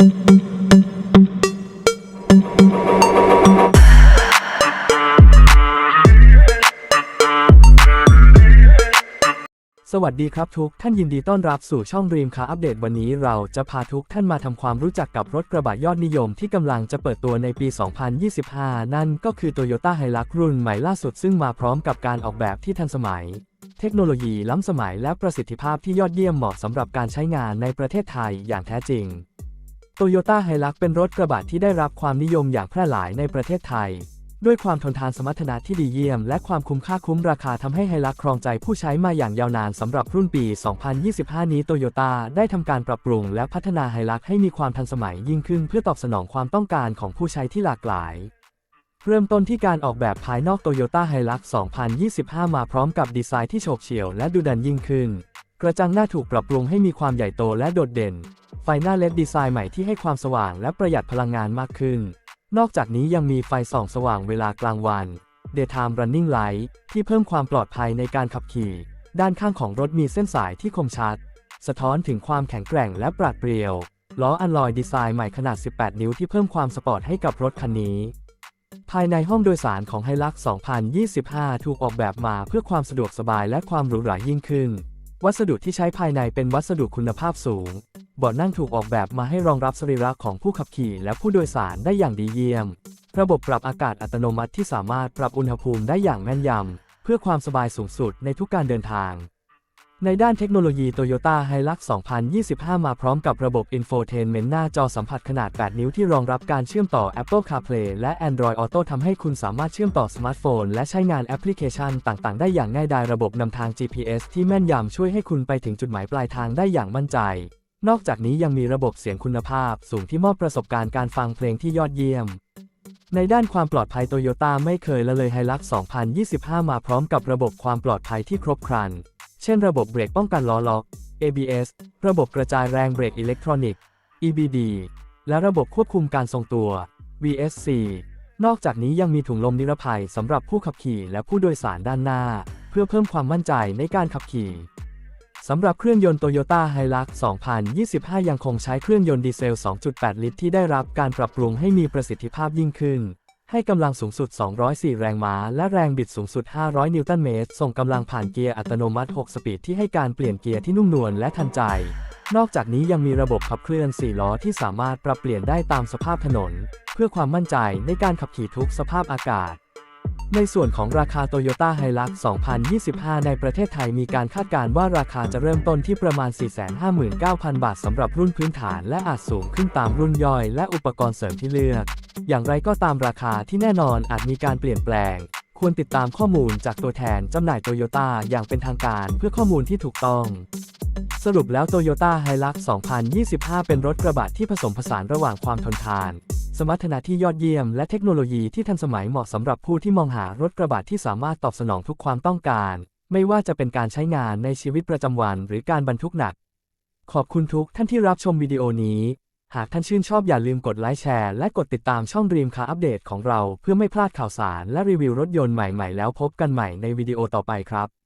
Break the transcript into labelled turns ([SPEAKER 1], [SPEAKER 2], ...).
[SPEAKER 1] สวัสดีครับทุกท่านยินดีต้อนรับสู่ช่อง Dream Car Update วันนี้เราจะพาทุกท่านมาทำความรู้จักกับรถกระบะยอดนิยมที่กำลังจะเปิดตัวในปี 2025 นั่นก็คือ Toyota Hilux รุ่นใหม่ล่าสุดซึ่งมาพร้อมกับการออกแบบที่ทันสมัย เทคโนโลยีล้ำสมัยและประสิทธิภาพที่ยอดเยี่ยมเหมาะสำหรับการใช้งานในประเทศไทยอย่างแท้จริง Toyota Hilux เป็นรถกระบะที่ได้รับความนิยมอย่างแพร่หลายในประเทศไทย ด้วยความทนทานสมรรถนะที่ดีเยี่ยม และความคุ้มค่าคุ้มราคาทำให้ไฮลักครองใจผู้ใช้มาอย่างยาวนานสำหรับรุ่นปี 2025 นี้โตโยต้าได้ทำการปรับปรุงและพัฒนาไฮลักให้มีความทันสมัยยิ่งขึ้นเพื่อตอบสนองความต้องการของผู้ใช้ที่หลากหลายเริ่มต้นที่การออกแบบภายนอก Toyota Hilux 2025 มาพร้อมกับดีไซน์ที่โฉบเฉี่ยวและดูดันยิ่งขึ้น กระจังหน้าถูกปรับปรุงให้มีความใหญ่โตและโดดเด่น หน้าเลดดีไซน์ใหม่ที่ให้ความสว่างและประหยัดพลังงานมากขึ้น นอกจากนี้ยังมีไฟส่องสว่างเวลากลางวัน Daytime Running Light ที่เพิ่มความปลอดภัยในการขับขี่ ด้านข้างของรถมีเส้นสายที่คมชัด สะท้อนถึงความแข็งแกร่งและปราดเปรียว ล้ออัลลอยดีไซน์ใหม่ขนาด 18 นิ้วที่เพิ่มความสปอร์ตให้กับรถคันนี้ ภายในห้องโดยสารของ Hilux 2025 ถูกออกแบบมาเพื่อความสะดวกสบายและความหรูหรายิ่งขึ้น วัสดุที่ใช้ภายในเป็นวัสดุคุณภาพสูง เบาะนั่งถูกออกแบบมาให้รองรับสรีระของผู้ขับขี่และผู้โดยสารได้อย่างดีเยี่ยม ระบบปรับอากาศอัตโนมัติที่สามารถปรับอุณหภูมิได้อย่างแม่นยำ เพื่อความสบายสูงสุดในทุกการเดินทาง ในด้านเทคโนโลยี Toyota Hilux 2025 มาพร้อมกับระบบ Infotainment หน้าจอสัมผัสขนาด 8 นิ้วที่รองรับการเชื่อมต่อ Apple CarPlay และ Android Auto ทำให้คุณสามารถเชื่อมต่อสมาร์ทโฟน และใช้งานแอปพลิเคชันต่าง ๆ ได้อย่างง่ายดายระบบนำทาง GPS ที่แม่นยำช่วยให้คุณไปถึงจุดหมายปลายทางได้อย่างมั่นใจ นอกจากนี้ยังมีระบบเสียงคุณภาพสูงที่มอบประสบการณ์การฟังเพลงที่ยอดเยี่ยม ในด้านความปลอดภัยโตโยต้าไม่เคยละเลยไฮลัก2025 มาพร้อมกับระบบความปลอดภัยที่ครบครัน เช่นระบบเบรกป้องกันล้อล็อก ABS ระบบกระจายแรงเบรกอิเล็กทรอนิกส์ EBD และระบบควบคุมการทรงตัว VSC นอกจากนี้ยังมีถุงลมนิรภัยสำหรับผู้ขับขี่และผู้โดยสารด้านหน้า เพื่อเพิ่มความมั่นใจในการขับขี่ สำหรับเครื่องยนต์ Toyota Hilux 2025 ยังคงใช้เครื่องยนต์ดีเซล 2.8 ลิตร ที่ได้รับการปรับปรุงให้มีประสิทธิภาพยิ่งขึ้น ให้กำลังสูงสุด 204 แรงม้า และแรงบิดสูงสุด 500 นิวตันเมตร ส่งกำลังผ่านเกียร์อัตโนมัติ 6 สปีดที่ให้การเปลี่ยนเกียร์ที่นุ่มนวลและทันใจ นอกจากนี้ยังมีระบบขับเคลื่อน 4 ล้อที่สามารถปรับเปลี่ยนได้ตามสภาพถนน เพื่อความมั่นใจในการขับขี่ทุกสภาพอากาศ ในส่วนของราคา Toyota Hilux 2025 ในประเทศไทยมีการคาดการณ์ว่าราคาจะเริ่มต้นที่ประมาณ 459,000 บาทสำหรับรุ่นพื้นฐานและอาจสูงขึ้นตามรุ่นย่อยและอุปกรณ์เสริมที่เลือก อย่างไรก็ตามราคาที่แน่นอนอาจมีการเปลี่ยนแปลง ควรติดตามข้อมูลจากตัวแทนจำหน่ายโตโยต้าอย่างเป็นทางการเพื่อข้อมูลที่ถูกต้องสรุปแล้ว Toyota Hilux 2025 เป็นรถกระบะที่ผสมผสานระหว่างความทนทาน สมรรถนะที่ยอดเยี่ยมและเทคโนโลยีที่ทันสมัยเหมาะสำหรับผู้ที่มองหารถกระบะที่สามารถตอบสนองทุกความต้องการ ไม่ว่าจะเป็นการใช้งานในชีวิตประจำวัน หรือการบรรทุกหนัก ขอบคุณทุกท่านที่รับชมวิดีโอนี้ หากท่านชื่นชอบอย่าลืมกดไลค์แชร์และกดติดตามช่อง Dream Car Update ของเรา เพื่อไม่พลาดข่าวสารและรีวิวรถยนต์ใหม่ๆ แล้วพบกันใหม่ในวิดีโอต่อไปครับ